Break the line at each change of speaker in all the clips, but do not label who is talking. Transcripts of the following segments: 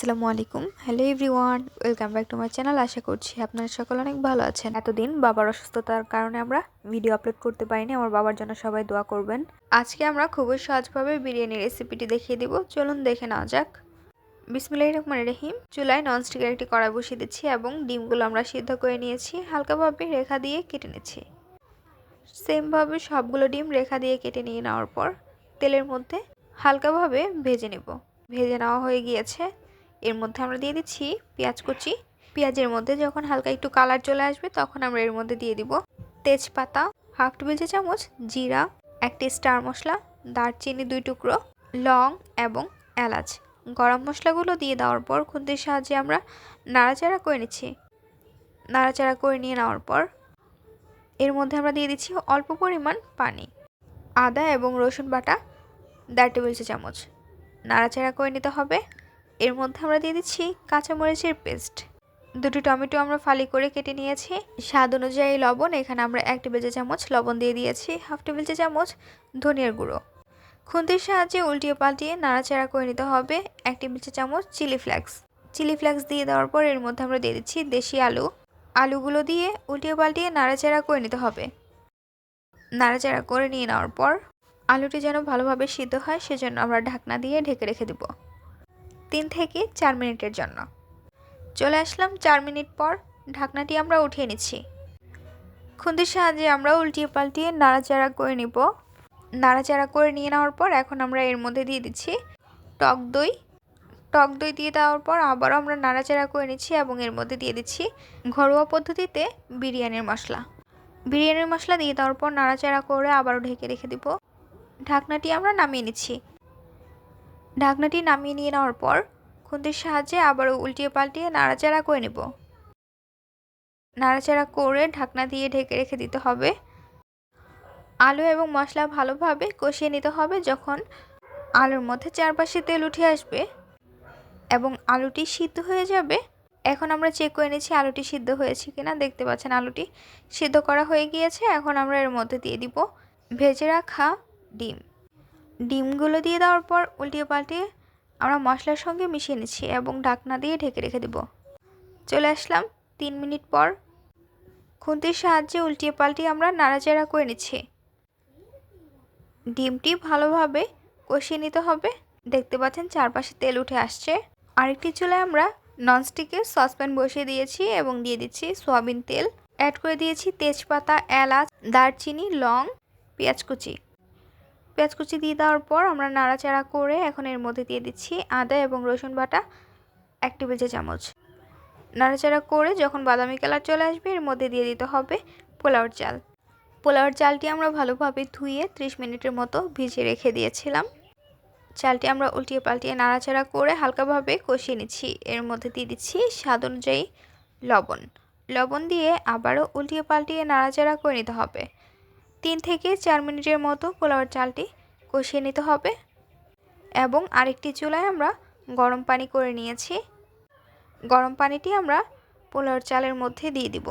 আসসালামু আলাইকুম। Hello everyone welcome back to my channel আশা করছি আপনারা সকল অনেক ভালো আছেন। এতদিন বাবার অসুস্থতার কারণে আমরা ভিডিও আপলোড করতে পারিনি। আমার বাবার জন্য সবাই দোয়া করবেন। আজকে আমরা খুবই সহজভাবে বিরিয়ানি রেসিপিটি দেখিয়ে দিব। চলুন দেখে নেওয়া যাক। বিসমিল্লাহ রহমান রহিম। চুলায় ননস্টিকের একটি কড়াই বসিয়ে দিচ্ছি এবং ডিমগুলো আমরা সিদ্ধ করে নিয়েছি। হালকাভাবে রেখা দিয়ে কেটে নিচ্ছি। সেমভাবে সবগুলো ডিম রেখা দিয়ে কেটে নিয়ে নেওয়ার পর তেলের মধ্যে হালকাভাবে ভেজে নেব। ভেজে নেওয়া হয়ে গিয়েছে। এর মধ্যে আমরা দিয়ে দিচ্ছি পেঁয়াজ কুচি। পেঁয়াজের মধ্যে যখন হালকা একটু কালার চলে আসবে, তখন আমরা এর মধ্যে দিয়ে দিব তেজপাতা হাফ টেবিল চা চামচ জিরা একটি স্টার মশলা, দারচিনি দুই টুকরো, লং এবং এলাচ। গরম মশলাগুলো দিয়ে দেওয়ার পর খুন্তির সাহায্যে আমরা নাড়াচাড়া করে নিচ্ছি। নাড়াচাড়া করে নিয়ে নেওয়ার পর এর মধ্যে আমরা দিয়ে দিচ্ছি অল্প পরিমাণ পানি, আদা এবং রসুন বাটা, দেড় টেবিল চা চামচ। নাড়াচাড়া করে নিতে হবে। এর মধ্যে আমরা দিয়ে দিচ্ছি কাঁচামরিচের পেস্ট। দুটি টমেটো আমরা ফালি করে কেটে নিয়েছি। স্বাদ অনুযায়ী লবণ, এখানে আমরা এক টেবিল চা চামচ লবণ দিয়ে দিয়েছি, হাফ টেবিল চা চামচ ধনিয়ার গুঁড়ো। খুন্তির সাহায্যে উল্টিয়ে পাল্টিয়ে নাড়াচাড়া করে নিতে হবে এক টেবিল চা চামচ চিলি ফ্লেক্স। চিলি ফ্লেক্স দিয়ে দেওয়ার পর এর মধ্যে আমরা দিয়ে দিচ্ছি দেশি আলু। আলুগুলো দিয়ে উল্টিয়ে পাল্টিয়ে নাড়াচাড়া করে নিতে হবে। নাড়াচাড়া করে নিয়ে নেওয়ার পর আলুটি যেন ভালোভাবে সিদ্ধ হয়, সেজন্য আমরা ঢাকনা দিয়ে ঢেকে রেখে দেবো। তিন থেকে চার মিনিটের জন্য। চলে আসলাম চার মিনিট পর ঢাকনাটি আমরা উঠিয়ে নিচ্ছি। খুন্তির সাহায্যে আমরা উল্টিয়ে পাল্টিয়ে নাড়াচাড়া করে নিব। নাড়াচাড়া করে নিয়ে নেওয়ার পর এখন আমরা এর মধ্যে দিয়ে দিচ্ছি টক দই। টক দই দিয়ে দেওয়ার পর আবারও আমরা নাড়াচাড়া করে নিচ্ছি এবং এর মধ্যে দিয়ে দিচ্ছি ঘরোয়া পদ্ধতিতে বিরিয়ানির মশলা। বিরিয়ানির মশলা দিয়ে দেওয়ার পর নাড়াচাড়া করে আবারও ঢেকে রেখে দিব। ঢাকনাটি আমরা নামিয়ে নিচ্ছি। ঢাকনাটি নামিয়ে নিয়ে নেওয়ার পর খুন্তির সাহায্যে আবারও উল্টিয়ে পাল্টিয়ে নাড়াচাড়া করে নেব। নাড়াচাড়া করে ঢাকনা দিয়ে ঢেকে রেখে দিতে হবে। আলু এবং মশলা ভালোভাবে কষিয়ে নিতে হবে যখন আলুর মধ্যে চারপাশে তেল উঠে আসবে এবং আলুটি সিদ্ধ হয়ে যাবে। এখন আমরা চেক করে নিচ্ছি আলুটি সিদ্ধ হয়েছে কিনা। দেখতে পাচ্ছেন আলুটি সিদ্ধ করা হয়ে গিয়েছে। এখন আমরা এর মধ্যে দিয়ে দিব ভেজে রাখা ডিম। ডিমগুলো দিয়ে দেওয়ার পর উল্টিয়ে পাল্টিয়ে আমরা মশলার সঙ্গে মিশিয়ে নিচ্ছি এবং ঢাকনা দিয়ে ঢেকে রেখে দেব। চলে আসলাম তিন মিনিট পর। খুন্তির সাহায্যে উল্টিয়ে পাল্টিয়ে আমরা নাড়াচাড়া করে নিচ্ছি। ডিমটি ভালোভাবে কষিয়ে নিতে হবে। দেখতে পাচ্ছেন চারপাশে তেল উঠে আসছে। আরেকটি চুলায় আমরা ননস্টিকের সসপ্যান বসিয়ে দিয়েছি এবং দিয়ে দিচ্ছি সোয়াবিন তেল। অ্যাড করে দিয়েছি তেজপাতা, এলাচ, দারচিনি, লং, পেঁয়াজ কুচি। পেঁয়াজ কুচি দিয়ে দেওয়ার পর আমরা নাড়াচাড়া করে এখন এর মধ্যে দিয়ে দিচ্ছি আদা এবং রসুন বাটা এক টেবিল চা চামচ। নাড়াচাড়া করে যখন বাদামি কালার চলে আসবে, এর মধ্যে দিয়ে দিতে হবে পোলাওর চাল। পোলাওর চালটি আমরা ভালোভাবে ধুয়ে ত্রিশ মিনিটের মতো ভিজিয়ে রেখে দিয়েছিলাম। চালটি আমরা উল্টিয়ে পাল্টিয়ে নাড়াচাড়া করে হালকাভাবে কষিয়ে নিচ্ছি। এর মধ্যে দিয়ে দিচ্ছি স্বাদ অনুযায়ী লবণ। লবণ দিয়ে আবারও উল্টিয়ে পাল্টিয়ে নাড়াচাড়া করে নিতে হবে। তিন থেকে চার মিনিটের মতো পোলাওয়ার চালটি কষিয়ে নিতে হবে এবং আরেকটি চুলায় আমরা গরম পানি করে নিয়েছি। গরম পানিটি আমরা পোলাওয়ার চালের মধ্যে দিয়ে দিব।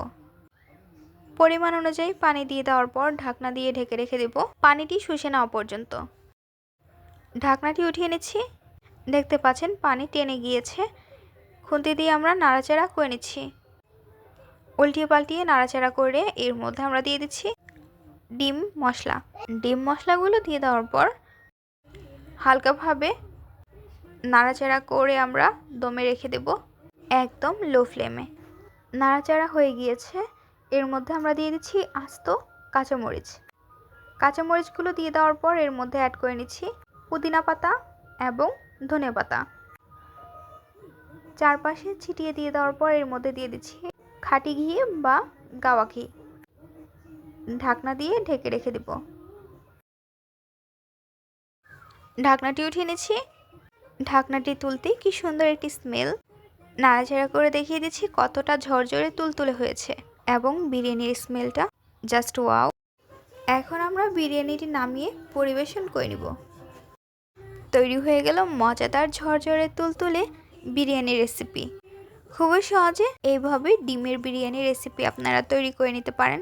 পরিমাণ অনুযায়ী পানি দিয়ে দেওয়ার পর ঢাকনা দিয়ে ঢেকে রেখে দেব। পানিটি শুষে নেওয়া পর্যন্ত। ঢাকনাটি উঠিয়ে নিচ্ছি। দেখতে পাচ্ছেন পানি টেনে গিয়েছে। খুন্তি দিয়ে আমরা নাড়াচাড়া করে নিচ্ছি। উল্টিয়ে পাল্টিয়ে নাড়াচাড়া করে এর মধ্যে আমরা দিয়ে দিচ্ছি। ডিম মশলা। ডিম মশলাগুলো দিয়ে দেওয়ার পর হালকাভাবে নাড়াচাড়া করে আমরা দমে রেখে দেব একদম লো ফ্লেমে নাড়াচাড়া হয়ে গিয়েছে। এর মধ্যে আমরা দিয়ে দিচ্ছি আস্ত কাঁচামরিচ। কাঁচামরিচগুলো দিয়ে দেওয়ার পর এর মধ্যে অ্যাড করে নিচ্ছি পুদিনা পাতা এবং ধনে পাতা। চারপাশে ছিটিয়ে দিয়ে দেওয়ার পর এর মধ্যে দিয়ে দিচ্ছি খাটি ঘি বা গাওয়া ঘি। ঢাকনা দিয়ে ঢেকে রেখে দেব। ঢাকনাটি উঠিয়ে নিচ্ছি। ঢাকনাটি তুলতে কি সুন্দর একটি স্মেল নাড়াচাড়া করে দেখিয়ে দিচ্ছি কতটা ঝরঝরে তুলতুলে হয়েছে এবং বিরিয়ানির স্মেলটা জাস্ট ওয়াও এখন আমরা বিরিয়ানিটি নামিয়ে পরিবেশন করে নিব। তৈরি হয়ে গেল মজাদার ঝরঝরে তুলতুলে বিরিয়ানি রেসিপি খুবই সহজে এইভাবে ডিমের বিরিয়ানি রেসিপি আপনারা তৈরি করে নিতে পারেন।